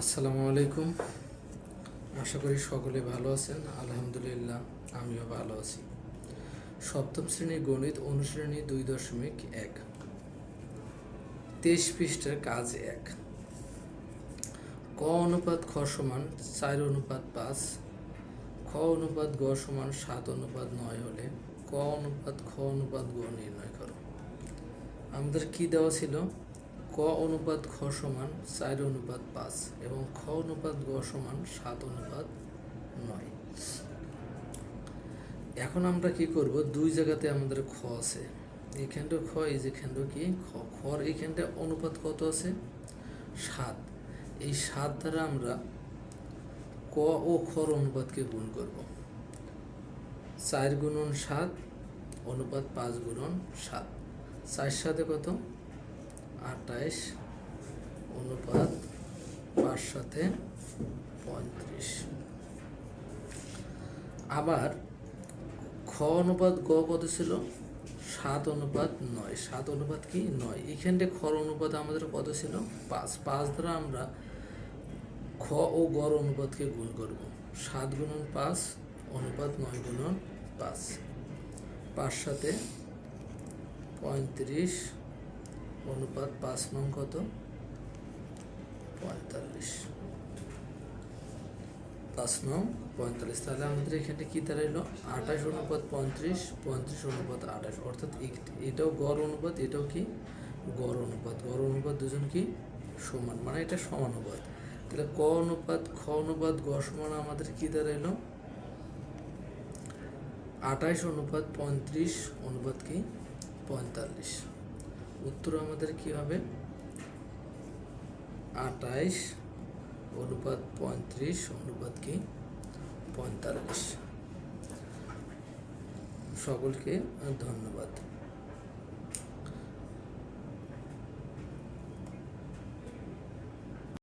আসসালামু আলাইকুম। আশা করি সকলে ভালো আছেন। আলহামদুলিল্লাহ, আমিও ভালো আছি। সপ্তম শ্রেণির গণিত অনুশ্রেণী দুই দশমিক এক। তেইশ পৃষ্ঠার কাজ এক। ক অনুপাত খ সমান চার অনুপাত পাঁচ। খ অনুপাত গ সমান সাত অনুপাত নয় হলে ক অনুপাত খ অনুপাত গ নির্ণয় করো। আমাদের কি দেওয়া ছিল? ক অনুপাত খ সমান চার অনুপাত পাঁচ এবং খ অনুপাত গ সমান সাত অনুপাত নয়। এখন আমরা কি করব? দুই জায়গাতে আমাদের খ আছে। এখানটা খ, এই যেখানটা কি? খ। খর এখানটা অনুপাত কত আছে? সাত। এই সাত দ্বারা আমরা ক ও খর অনুপাতকে গুণ করব। চার গুণন সাত, অনুপাত পাঁচ গুণন সাত। চার সাথে কত? আঠাইশ অনুপাত পাঁচ সাথে পঁয়ত্রিশ। আবার খ অনুপাত গ কত ছিল? সাত অনুপাত নয়। সাত অনুপাত কি? নয়। এখানটা খর অনুপাত আমাদের কত ছিল? পাঁচ। পাঁচ দ্বারা আমরা খ ও গড় অনুপাতকে গুণ করব। সাত গুণন পাঁচ, অনুপাত নয় গুণন পাঁচ। পাঁচ সাথে পঁয়ত্রিশ অনুপাত পাঁচ নং কত? পঁয়তাল্লিশ। পাঁচ নং, পঁয়তাল্লিশ। তাহলে আমাদের এখানে কি দাঁড়াইলো? আঠাশ অনুপাত পঁয়ত্রিশ পঁয়ত্রিশ অনুপাত আঠাশ। অর্থাৎ এটাও গড় অনুপাত, এটাও কি? গড় অনুপাত। গড় অনুপাত দুজন কি? সমান। মানে এটা সমানুপাত তাহলে ক অনুপাত, খ অনুপাত, গ সমান আমাদের কি দাঁড়াইলো? আঠাশ অনুপাত পঁয়ত্রিশ, অনুপাত কি? পঁয়তাল্লিশ। উত্তর আমাদের কি হবে? আঠাইশ অনুপাত পঁয়ত্রিশ অনুপাত কি? পঁয়তাল্লিশ। সকলকে ধন্যবাদ।